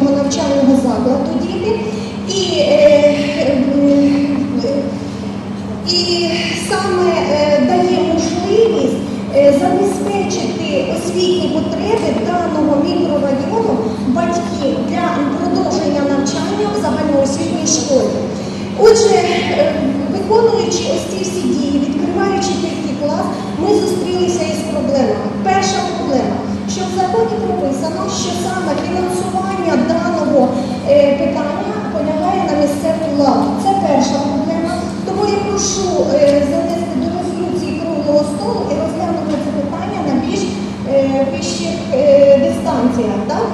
дошкільного навчального закладу діти. І, е, і саме е, дає можливість е, забезпечити освітні потреби даного мікрорайону батьків для продовження навчання в загальноосвітній школі. Отже, е, виконуючи ось ці всі дії, відкриваючи третій клас, ми зустрілися із проблемами. Так?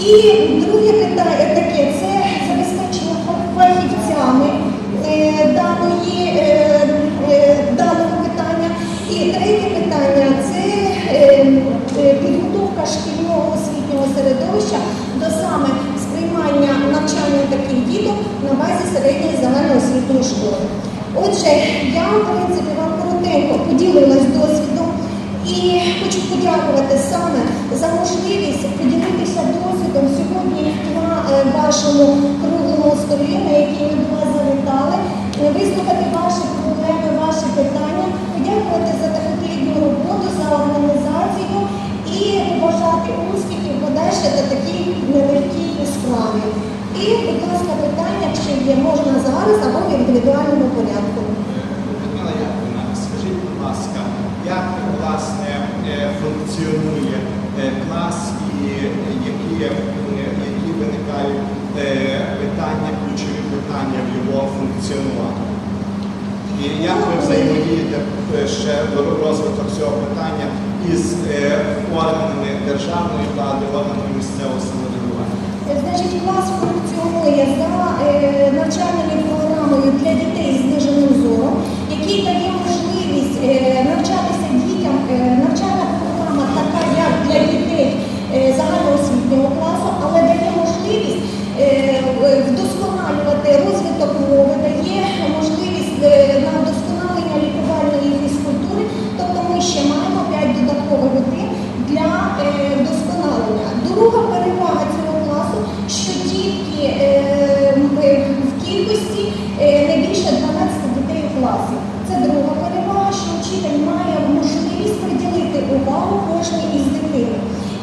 І друге питання таке це забезпечення фахівцями е, даної, е, е, даного питання. І третє питання це підготовка шкільного освітнього середовища до саме сприймання навчання таких діток на базі середньої загальноосвітньої школи. Отже, я в принципі подякувати саме за можливість поділитися досвідом сьогодні на е, вашому круглому столі, на який ми до вас завітали, е, вислухати ваші проблеми, ваші питання, подякувати за таку плідну роботу, за організацію і побажати успіхів подальше та такій нелегкій справі. І, будь ласка, питання, чи є можна зараз або в індивідуальному порядку. Людмила Яковлевна, скажіть, будь ласка, як власне е, функціонує е, клас і які, е, які виникають е, питання, ключові питання функціонуванні? І як ви взаємодієте е, ще розвиток цього питання із е, органами державної влади, органами місцевого самоврядування? Значить, клас функціонує за навчальними програмою для дітей з зниженим зором, який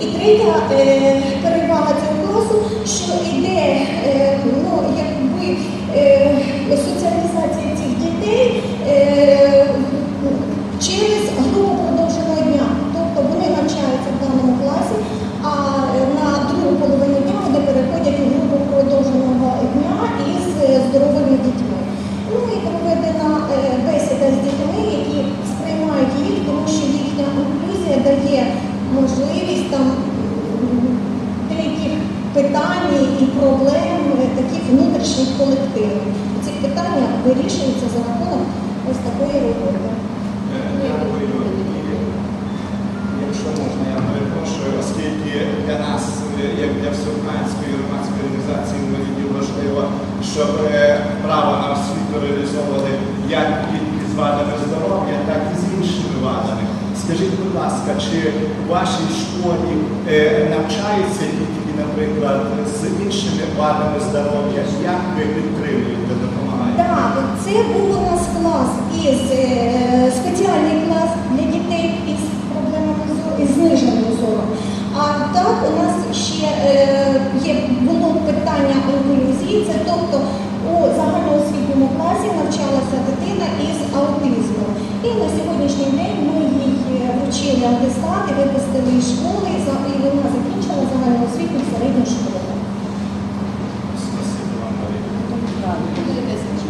І третя е, перевага цього класу, що йде е, ну, якби, е, соціалізація цих дітей через групу продовженого дня. Тобто вони навчаються в даному класі, а на другу половину дня вони переходять у групу продовженого дня із здоровими дітьми. Ну і проведена бесіда з дітьми, які сприймають їх, тому що їхня інклюзія дає можливість там деяких питань і проблем е, таких внутрішніх колективів. Ці питання вирішуються за рахунок ось такої роботи. Е, Якщо можна, я перепрошую, оскільки для нас, е, як для всеукраїнської громадської організації інвалідів, важливо, щоб право на освіту реалізовували як з вадами здоров'я, так і з іншими вадами. Скажіть, будь ласка, чи у вашій школі е, навчаються дітки, наприклад, з іншими вадами здоров'я? Як ви підтримуєте, допомагаєте? Так, це був у нас клас із е, спеціальний клас для дітей із проблемами зору, із зниженим зором. А так у нас ще е, є було питання інклюзії, це тобто у загальноосвітньому класі навчалася дитина із аутизмом. І на сьогоднішній день ми вручили атестат і випустили із школи, і вона закінчила загальноосвітню середню школу.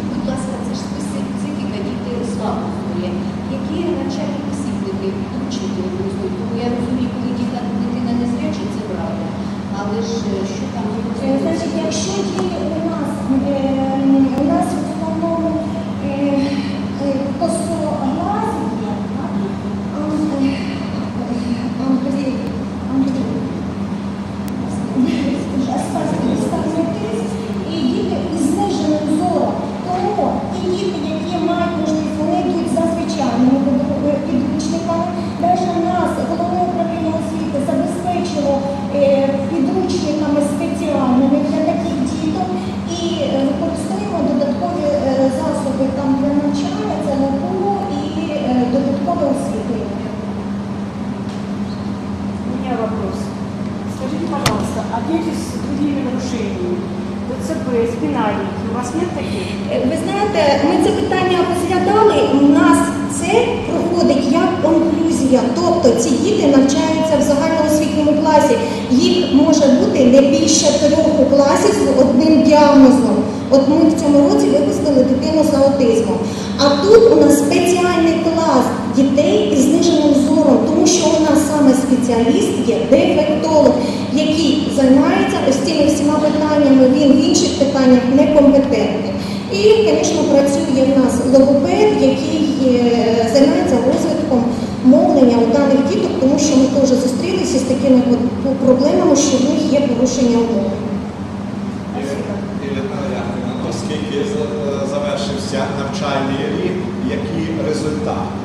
Будь ласка, це ж специфіка дітей у слабкості. Які навчальні посібники учити використовують? Тому я розумію, коли дитина не зряча, це правда. Але ж е, що там Е. Значить, якщо діти Е, підручниками спеціальними для таких діток і е, використовуємо додаткові е, засоби там для навчання, це ГПУ і додаткове освітлення. У мене вопрос. Скажіть, пожалуйста, а дети з другими нарушениями? У вас нет таких? Ви знаєте, ми це питання розглядали, у нас це проходить як конклюзія, тобто ці діти навчаються взагалі. 9 класі, їх може бути не більше трьох у класі з одним діагнозом. От ми в цьому році випустили дитину з аутизмом. А тут у нас спеціальний клас дітей із зниженим зором, тому що у нас саме спеціаліст є дефектолог, який займається ось цими всіма питаннями, він в інших питаннях некомпетентний. І, звісно, працює в нас логопед, який е, займається розвитком мовлення у даних діток тому що ми теж зустрілися з такими проблемами, що в них є порушення мови. Ірина оскільки завершився навчальний рік, які результати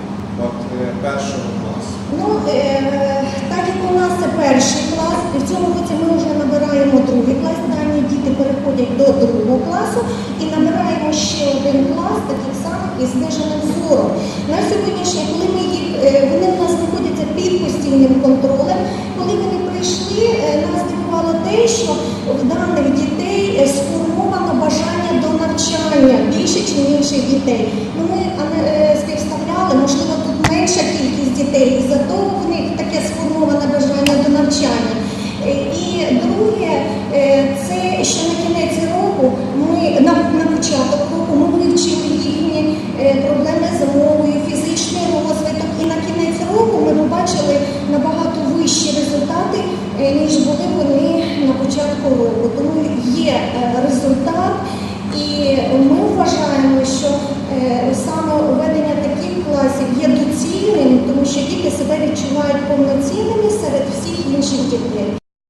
от е, першого класу? Ну, е, так як у нас це перший клас, і в цьому році ми вже набираємо другий клас, дані діти переходять до другого класу і набираємо ще один клас, таких самих із зниженим зором. На сьогоднішній, коли ми їх, е, вони під контролем, коли вони прийшли, е, нас здивувало те, що в даних дітей е, сформовано бажання до навчання більше, ніж інших дітей. Ну, ми е, співставляли, можливо, тут менша кількість дітей, за зато Е, результат. І ми вважаємо, що е, саме введення таких класів є доцільним, тому що діти себе відчувають повноцінними серед всіх інших дітей.